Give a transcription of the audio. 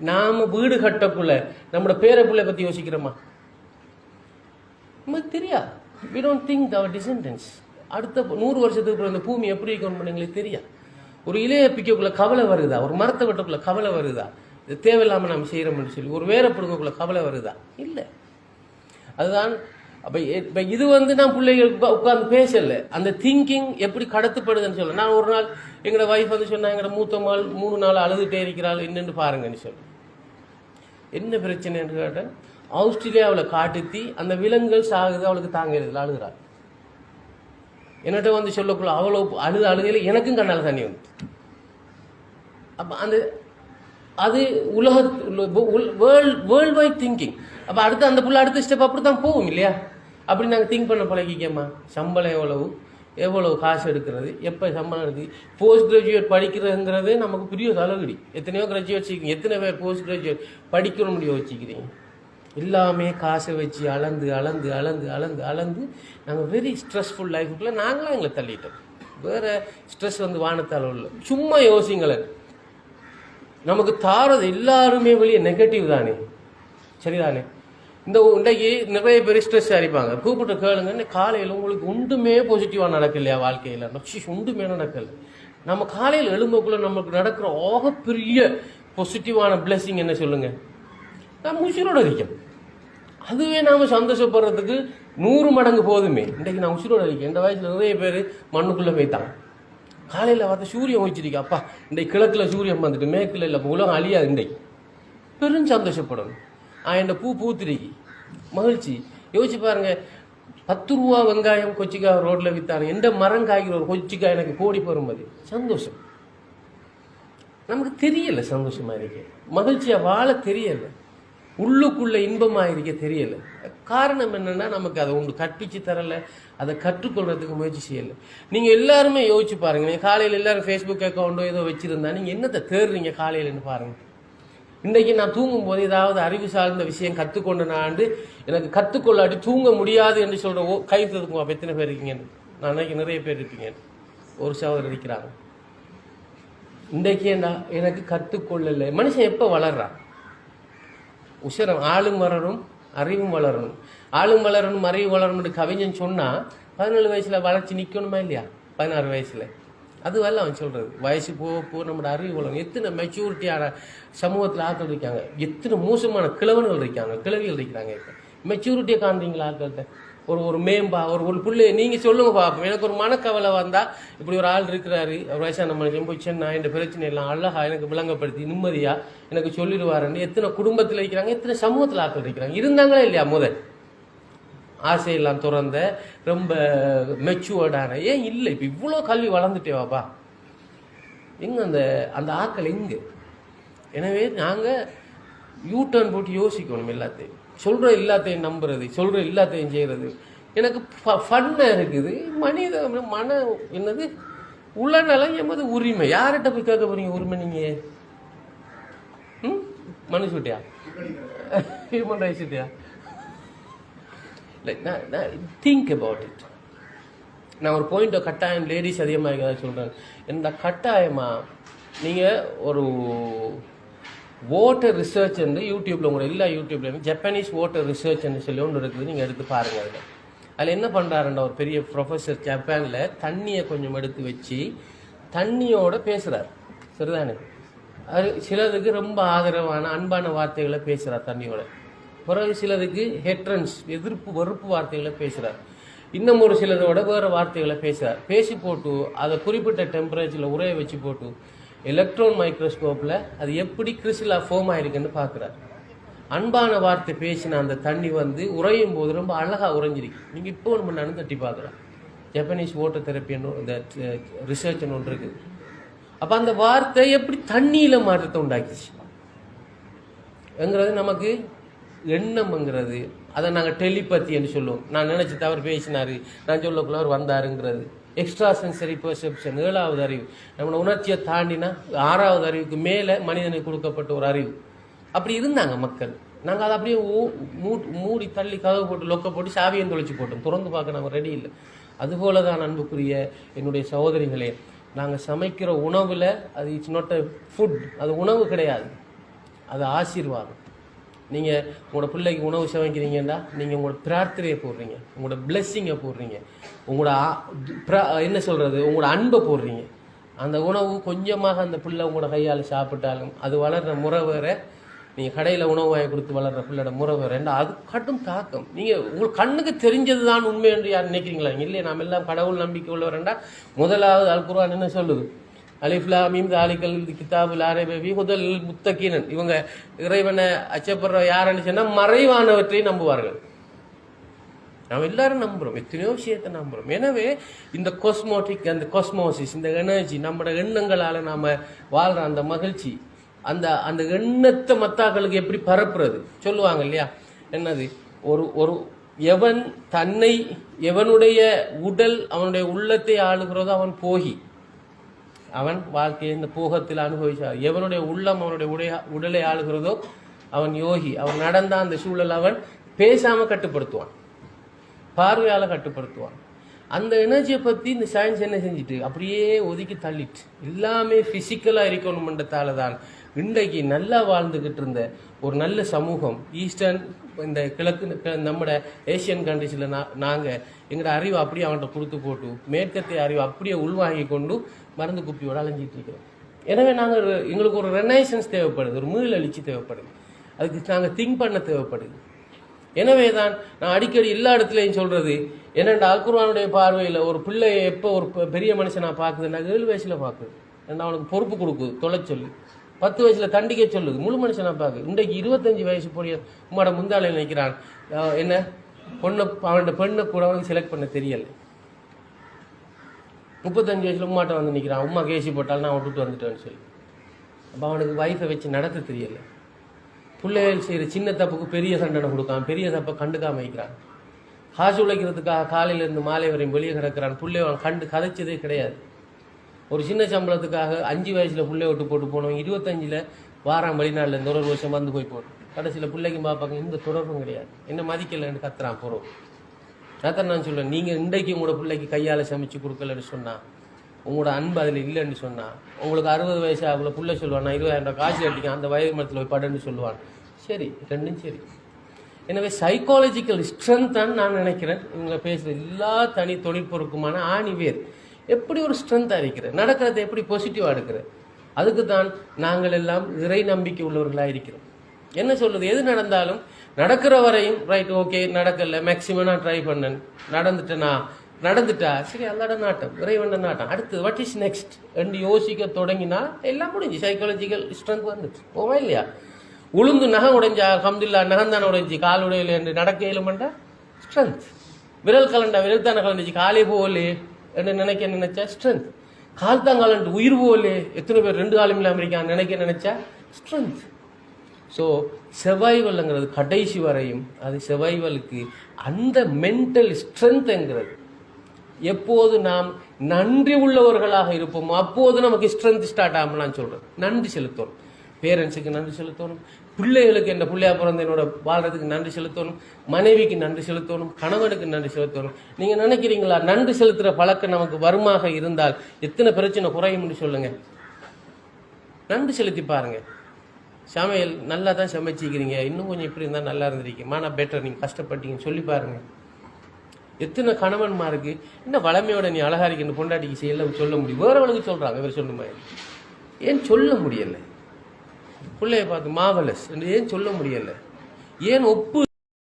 நாம வீடு கட்டக்குள்ள நம்மளோட பேர பிள்ளை பத்தி யோசிக்கிறோமா? நமக்கு தெரியாது we don't think our descendants அடுத்த நூறு வருஷத்துக்கு அப்புறம் இந்த பூமி எப்படி இருக்கணும் எங்களுக்கு தெரியாது ஒரு இலைய பிக்கக்குள்ள கவலை வருதா? ஒரு மரத்தை வெட்டக்குள்ள கவலை வருதா? இது தேவையில்லாம நம்ம செய்யறோம்னு சொல்லி ஒரு வேற பிடுங்கக்குள்ள கவலை வருதா? இல்லை. அதுதான் அப்ப இப்போ இது வந்து நான் பிள்ளைகளுக்கு உட்காந்து பேசல. அந்த திங்கிங் எப்படி கடத்தப்படுதுன்னு சொல்ல. நான் ஒரு நாள் எங்களோட வைஃப் வந்து சொன்னா எங்களோட மூத்த மாள் மூணு நாள் அழுதுட்டே இருக்கிறாள் என்னன்னு பாருங்கன்னு சொல்ல. என்ன பிரச்சனைன்னு கேட்டேன் ஆஸ்திரேலியாவில் காட்டுத்தி அந்த விலங்குகள் சாகுது அவளுக்கு தாங்க அழுகிறாள் என்னட்ட வந்து சொல்லக்குள்ள அவ்வளோ அழுது அழுகையில் எனக்கும் கண்ணால் தண்ணி வந்து அப்போ அந்த அது உலக வேர்ல்ட் வேர்ல்ட் வைட் திங்கிங் அப்போ அடுத்து அந்த புள்ள அடுத்த ஸ்டெப் அப்படி தான் போகும் இல்லையா? அப்படி நாங்கள் திங்க் பண்ண பழகிக்கேம்மா. சம்பளம் எவ்வளவு? எவ்வளவு காசு எடுக்கிறது? எப்போ சம்பளம் எடுக்குது போஸ்ட் கிராஜுவேட் படிக்கிறதுங்கிறது நமக்கு பெரிய தலைகடி எத்தனையோ கிராஜுவேட் வச்சுக்கிறீங்க எத்தனை பேர் போஸ்ட் கிராஜுவேட் படிக்கணும் முடியும் வச்சுக்கிறீங்க? எல்லாமே காசை வச்சு அளந்து அளந்து அளந்து அளந்து அளந்து நாங்கள் வெரி ஸ்ட்ரெஸ்ஃபுல் லைஃபுக்குள்ளே நாங்களாம் எங்களை தள்ளிட்டோம். வேறு ஸ்ட்ரெஸ் வந்து வானத்தால் உள்ள. சும்மா யோசிங்களேன் நமக்கு தாரது எல்லாருமே வெளியே நெகட்டிவ் தானே? சரிதானே? இந்த இன்றைக்கு நிறைய பேர் ஸ்ட்ரெஸ் அடிப்பாங்க கூப்பிட்டு கேளுங்க. காலையில் உங்களுக்கு ஒன்றுமே பாசிட்டிவாக நடக்கலையா வாழ்க்கையில்? சி ஒன்றுமே நடக்கலை. நம்ம காலையில் எழும்பக்குள்ள நமக்கு நடக்கிற ஆகப்பெரிய பாசிட்டிவான பிளெஸிங் என்ன சொல்லுங்கள் நம்ம உசிரோடு இருக்கேன் அதுவே நாம் சந்தோஷப்படுறதுக்கு நூறு மடங்கு போதுமே. இன்றைக்கு நான் உசிரோடு இருக்கேன். இந்த வயசில் நிறைய பேர் மண்ணுக்குள்ளே போய்த்தாங்க காலையில் பார்த்து சூரியன் ஒழிச்சிருக்கா அப்பா இன்றைக்கு கிழக்கில் சூரியன் வந்துட்டு மேற்கில் இல்லை உலகம் அழியாது இன்றைக்கு. பெரும் சந்தோஷப்படணும். ஆ பூ பூத்திரிக்கு. மகிழ்ச்சி. யோசிச்சு பாருங்க பத்து ரூபா வெங்காயம் கொச்சிக்காய் ரோட்டில் விற்றாங்க எந்த மரம் காய்கிற ஒரு கொச்சிக்காய் எனக்கு கோடி பெறுமதி? சந்தோஷம். நமக்கு தெரியலை சந்தோஷமாக இருக்க. மகிழ்ச்சியாக வாழ தெரியலை. உள்ளுக்குள்ளே இன்பமாக இருக்க தெரியலை. காரணம் என்னென்னா நமக்கு அதை ஒன்று கற்பிச்சு தரலை. அதை கற்றுக்கொள்றதுக்கு முயற்சி செய்யலை. நீங்கள் எல்லாருமே யோசிச்சு பாருங்கள் நீங்கள் காலையில் எல்லாரும் ஃபேஸ்புக் அக்கௌண்ட்டோ ஏதோ வச்சுருந்தா நீங்க என்னத்தை தேடுறீங்க காலையிலன்னு பாருங்கள் இன்றைக்கி நான் தூங்கும்போது ஏதாவது அறிவு சார்ந்த விஷயம் கற்றுக்கொண்டு நான் எனக்கு கற்றுக்கொள்ளாட்டி தூங்க முடியாது என்று சொல்கிற ஓ கை தூக்குவோம் அப்போ எத்தனை பேர் இருக்கீங்கன்னு நான் நினைக்க நிறைய பேர் இருப்பீங்க ஒரு சவர் இருக்கிறாங்க இன்றைக்கு என்ன எனக்கு கற்றுக்கொள்ளலை மனுஷன் எப்போ வளர்றான் உசரம் ஆளும் வளரும் அறிவும் வளரணும். ஆளும் வளரணும் அறிவு வளரணும்னு கவிஞன் சொன்னால் பதினேழு வயசில் வளர்ச்சி நிற்கணுமா இல்லையா? பதினாறு வயசில். அதுவெல்லாம் அவன் சொல்கிறது வயசு போக போக நம்மளோட அறிவு வளரும். எத்தனை மெச்சூரிட்டியான சமூகத்தில் ஆட்கள் இருக்காங்க? எத்தனை மோசமான கிழவன்கள் இருக்காங்க? கிழவிகள் இருக்கிறாங்க இப்போ. மெச்சூரிட்டியை காண்றீங்களா ஆட்கள்கிட்ட? ஒரு ஒரு மேம்பா ஒரு ஒரு பிள்ளை நீங்கள் சொல்லுங்க பாப்போம். எனக்கு ஒரு மனக்கவலை வந்தால் இப்படி ஒரு ஆள் இருக்கிறாரு. ஒரு வயசான மனுஷன் போய் சென்னா இந்த பிரச்சனை எல்லாம் அழகா எனக்கு விளங்கப்படுத்தி நிம்மதியாக எனக்கு சொல்லிடுவாருன்னு எத்தனை குடும்பத்தில் இருக்கிறாங்க? எத்தனை சமூகத்தில் ஆட்கள் இருக்கிறாங்க? இருந்தாங்களா இல்லையா முதல்? ஆசையெல்லாம் துறந்த ரொம்ப மெச்சுவர்டான ஏன் இல்லை இப்போ இவ்வளோ கல்வி வளர்ந்துட்டே வாப்பா. எங்க அந்த அந்த ஆக்கள் எங்க? எனவே நாங்கள் யூ டர்ன் போட்டு யோசிக்கணும் எல்லாத்தையும். சொல்ற எல்லாத்தையும் நம்புறது சொல்ற எல்லாத்தையும் செய்யறது எனக்கு ஃபன்னாக இருக்குது. மனித மன என்னது? உள்ளநலம் எமது உரிமை. யார்கிட்ட போய் கேட்க போறீங்க உரிமை நீங்க? ம்? மனுஷுட்டியா ஹியூமன் ரைட்ஸ்ட்டியா லைக் நான் திங்க் அபவுட் இட் நான் ஒரு பாயிண்ட்டை கட்டாயம் லேடிஸ் அதிகமாக இருக்கிறதா சொல்கிறேன் இந்த கட்டாயமாக நீங்கள் ஒரு வாட்டர் ரிசர்ச் வந்து யூடியூப்பில் உங்களோட எல்லா யூடியூப்லேயும் ஜப்பானீஸ் வாட்டர் ரிசர்ச்னு சொல்லி ஒன்று இருக்குது. நீங்கள் எடுத்து பாருங்கள் அதில். அதில் என்ன பண்ணுறாருண்டா ஒரு பெரிய ப்ரொஃபஸர் ஜப்பானில் தண்ணியை கொஞ்சம் எடுத்து வச்சு தண்ணியோட பேசுகிறார் சரிதானே? அது சிலதுக்கு ரொம்ப ஆதரவான அன்பான வார்த்தைகளை பேசுகிறார் தண்ணியோட. பிறகு சிலதுக்கு ஹெட்ரன்ஸ் எதிர்ப்பு வெறுப்பு வார்த்தைகளை பேசுகிறார் இன்னும் ஒரு சிலரோட வேறு வார்த்தைகளை பேசுகிறார் பேசி போட்டு அதை குறிப்பிட்ட டெம்பரேச்சரில் உரைய வச்சு போட்டு எலக்ட்ரான் மைக்ரோஸ்கோப்பில் அது எப்படி கிறிஸ்டலாக ஃபோம் ஆயிருக்குன்னு பார்க்குறார். அன்பான வார்த்தை பேசின அந்த தண்ணி வந்து உறையும் போது ரொம்ப அழகாக உறைஞ்சிருக்கு. நீங்கள் இப்போ ஒன்று பண்ணாலும் தட்டி பார்க்குறேன் ஜப்பனீஸ் ஓட்டர் தெரப்பின்னு இந்த ரிசர்ச்னு ஒன்று இருக்குது அப்போ அந்த வார்த்தை எப்படி தண்ணியில் மாற்றத்தை உண்டாக்கிச்சு? என்கிறது நமக்கு எண்ணம்ங்கிறது அதை நாங்கள் டெலிபத்தின்னு என்று சொல்லுவோம். நான் நினச்சி தவறு பேசினாரு. நான் சொல்லக்குள்ள அவர் வந்தாருங்கிறது. எக்ஸ்ட்ரா சென்சரி பெர்செப்ஷன் ஏழாவது அறிவு. நம்மளோட உணர்ச்சியை தாண்டினா ஆறாவது அறிவுக்கு மேலே மனிதனுக்கு கொடுக்கப்பட்ட ஒரு அறிவு. அப்படி இருந்தாங்க மக்கள். நாங்கள் அதை அப்படியே ஊ- மூ- மூடி தள்ளி கதவு போட்டு லொக்க போட்டு சாவியும் தொலைச்சி போட்டோம். திறந்து பார்க்க நாங்கள் ரெடி இல்லை. அதுபோல தான் அன்புக்குரிய என்னுடைய சகோதரிகளே நாங்கள் சமைக்கிற உணவில் அது இட்ஸ் நாட் அ ஃபுட் அது உணவு கிடையாது. அது ஆசீர்வாதம். நீங்கள் உங்களோட பிள்ளைக்கு உணவு சமைக்கிறீங்கன்னா நீங்கள் உங்களோட பிரார்த்தனையை போடுறீங்க. உங்களோட பிளெஸ்ஸிங்கை போடுறீங்க. உங்களோட ஆ- என்ன சொல்கிறது உங்களோட அன்பை போடுறீங்க. அந்த உணவு கொஞ்சமாக அந்த பிள்ளை உங்களோட கையால் சாப்பிட்டாலும் அது வளர்கிற முறை வேற. நீங்கள் கடையில் உணவு வாங்கி கொடுத்து வளர்கிற பிள்ளையோட முறை வேற. அது கடும் தாக்கம். நீங்கள் உங்களுக்கு கண்ணுக்கு தெரிஞ்சது தான் உண்மை என்று யார் நினைக்கிறீங்களா? இல்லையே நாம் எல்லாம் கடவுள் நம்பிக்கை உள்ளவரெண்டா. முதலாவது அல்குர்வான் என்ன சொல்லுது? அலிஃப்லாமீம் தாலிக்கல் கிதாபுல் லாரேபி முதல் முத்தகீனன். இவங்க இறைவனை அச்சப்படுற யாருன்னு சொன்னால் மறைவானவற்றை நம்புவார்கள். நாம் எல்லாரும் நம்புகிறோம் எத்தனையோ விஷயத்தை நம்புகிறோம் எனவே இந்த கொஸ்மோட்டிக் அந்த கொஸ்மோசிஸ் இந்த எனர்ஜி நம்மளோட எண்ணங்களால் நாம் வாழ்கிற அந்த மகிழ்ச்சி அந்த அந்த எண்ணத்தை மத்தாக்களுக்கு எப்படி பரப்புறது? சொல்லுவாங்க இல்லையா? என்னது? ஒரு ஒரு எவன் தன்னை எவனுடைய உடல் அவனுடைய உள்ளத்தை ஆளுகிறதோ அவன் போகி. அவன் வாழ்க்கையை இந்த போகத்தில் அனுபவிச்சார் எவனுடைய உள்ளம் அவனுடைய உடைய உடலை ஆளுகிறதோ அவன் யோகி. அவன் நடந்த அந்த சூழல் அவன் பேசாம கட்டுப்படுத்துவான். பார்வையால கட்டுப்படுத்துவான். அந்த எனர்ஜியை பத்தி இந்த சயின்ஸ் என்ன செஞ்சுட்டு? அப்படியே ஒதுக்கி தள்ளிட்டு. எல்லாமே பிசிக்கலா இருக்கணும்ன்றதால தான் இன்றைக்கு நல்லா வாழ்ந்துகிட்டு இருந்த ஒரு நல்ல சமூகம் ஈஸ்டர்ன் இந்த கிழக்கு கி- நம்மட ஏசியன் கண்ட்ரிஸில் நாங்கள் எங்களோட அறிவை அப்படியே அவன்கிட்ட கொடுத்து போட்டு மேற்கத்திய அறிவை அப்படியே உள்வாங்கி கொண்டு மருந்து குப்பியோடு அலைஞ்சிட்டு இருக்கிறோம். எனவே நாங்கள் எங்களுக்கு ஒரு ரெனைசன்ஸ் தேவைப்படுது ஒரு மீள் எழுச்சி தேவைப்படுது. அதுக்கு நாங்கள் திங்க் பண்ண தேவைப்படுது. எனவே தான் நான் அடிக்கடி எல்லா இடத்துலையும் சொல்கிறது என்னென்ன அல்குர்வானுடைய பார்வையில் ஒரு பிள்ளையை எப்போ ஒரு பெ- பெரிய பார்க்குது? நான் ஏழு வயசில் பார்க்குது ஏன்னா அவனுக்கு பொறுப்பு கொடுக்குது தொலை சொல்லு. பத்து வயசில் தண்டிக்க சொல்லுது முழு மனுஷனாக பார்க்குது. இன்றைக்கு இருபத்தஞ்சி வயசு போடிய உம்மோட முந்தாளையில் நிற்கிறான் என்ன? பொண்ணை அவனோட பெண்ணை கூட அவனுக்கு செலக்ட் பண்ண தெரியலை. முப்பத்தஞ்சு வயசில் உமாட்ட வந்து நிற்கிறான் உமா கேசி போட்டாலும் நான் விட்டுட்டு வந்துட்டேன்னு சொல்லி. அப்போ அவனுக்கு வைஃபை வச்சு நடத்த தெரியலை. பிள்ளைகள் செய்கிற சின்ன தப்புக்கு பெரிய சண்டனை கொடுக்கான் பெரிய தப்பை கண்டுக்காம வைக்கிறான். காசு உழைக்கிறதுக்காக காலையிலேருந்து மாலை வரையும் வெளியே கிடக்கிறான். பிள்ளை அவன் கண்டு கதைச்சதே கிடையாது. ஒரு சின்ன சம்பளத்துக்காக அஞ்சு வயசில் பிள்ளை விட்டு போட்டு போனவன் இருபத்தஞ்சில் வாரம் வெளிநாட்டில் இந்த ஒரு வருஷம் வந்து போய் போட்டோம் கடைசியில் பிள்ளைக்கும் பார்ப்பாங்க இந்த தொடர்பும் கிடையாது. என்ன மதிக்கலைன்னு கத்துறான் போகிறோம் அதான் நான் சொல்றேன் நீங்கள் இன்றைக்கு உங்களோட பிள்ளைக்கு கையால் சமைச்சு கொடுக்கலன்னு சொன்னால் உங்களோட அன்பு அதில் இல்லைன்னு சொன்னால் உங்களுக்கு அறுபது வயசு ஆகுல பிள்ளை சொல்லுவான் நான் இருபதாயிரம் ரூபாய் காசு கட்டிக்க அந்த வயது மரத்தில் போய் படுன்னு சொல்லுவான். சரி ரெண்டும் சரி. எனவே சைக்காலஜிக்கல் ஸ்ட்ரென்த்தான்னு நான் நினைக்கிறேன். இவங்களை பேசுகிற எல்லா தனி தொழிற்பொருக்குமான ஆணிவேர் எப்படி ஒரு ஸ்ட்ரென்த்தாக இருக்கிற? நடக்கிறத எப்படி பாசிட்டிவாக எடுக்கிற? அதுக்கு தான் நாங்கள் எல்லாம் இறை நம்பிக்கை உள்ளவர்களாக இருக்கிறோம். என்ன சொல்றது? எது நடந்தாலும் நடக்கிற வரையும் ரைட் ஓகே நடக்கல மேக்சிமம் நான் ட்ரை பண்ணேன். நடந்துட்டேனா? நடந்துட்டா? சரி அல்லாட நாட்டம் இறைவன் நாட்டம். அடுத்து வாட் இஸ் நெக்ஸ்ட் என்று யோசிக்க தொடங்கினா எல்லாம் முடிஞ்சு. சைக்காலஜிக்கல் ஸ்ட்ரென்த் வந்துச்சு. போவா இல்லையா? உளுந்து நகம் உடைஞ்சா அல்ஹம்துலில்லாஹ் நகம் தானே கால் உடையில என்று நடக்க இயலுமண்டா ஸ்ட்ரென்த் விரல் கலண்டா விரல் தானே கலந்துச்சு காலே போகலே என்று நினைக்க நினைச்சா ஸ்ட்ரென்த் கால் தான் கலண்டு உயிர் போகலே. எத்தனை பேர் ரெண்டு காலம் இல்லாம இருக்கான் நினைக்க நினைச்சா ஸ்ட்ரென்த் ஸோ செவைவல்ங்கிறது கடைசி வரையும் அது செவைவலுக்கு அந்த மென்டல் ஸ்ட்ரென்த்ங்கிறது எப்போது நாம் நன்றி உள்ளவர்களாக இருப்போமோ அப்போது நமக்கு ஸ்ட்ரென்த் ஸ்டார்ட் ஆகும் நான் சொல்கிறேன் நன்றி செலுத்தணும். பேரண்ட்ஸுக்கு நன்றி செலுத்தணும். பிள்ளைகளுக்கு என்ற பிள்ளையா பிறந்த என்னோட வாழ்றதுக்கு நன்றி செலுத்தணும். மனைவிக்கு நன்றி செலுத்தணும். கணவனுக்கு நன்றி செலுத்தணும். நீங்கள் நினைக்கிறீங்களா? நன்றி செலுத்துகிற பழக்கம் நமக்கு வருமாக இருந்தால் எத்தனை பிரச்சனை குறையும்னு சொல்லுங்கள் நன்றி செலுத்தி பாருங்கள் சமையல் நல்லா தான் சமைச்சிக்கிறீங்க. இன்னும் கொஞ்சம் இப்படி இருந்தால் நல்லா இருந்திருக்கீங்க மானா பெட்டர் நீங்கள் கஷ்டப்பட்டீங்கன்னு சொல்லி பாருங்க. எத்தனை கணவன்மாருக்கு என்ன வளமையோட நீ அழகா இந்த பொண்டாட்டிக்கு செய்யல சொல்ல முடியும்? வேறவளுக்கு சொல்றாங்க இவர் சொல்லுமா ஏன் சொல்ல முடியல? பிள்ளைய பார்த்து மாவலஸ். என்று ஏன் சொல்ல முடியல? ஏன் ஒப்பு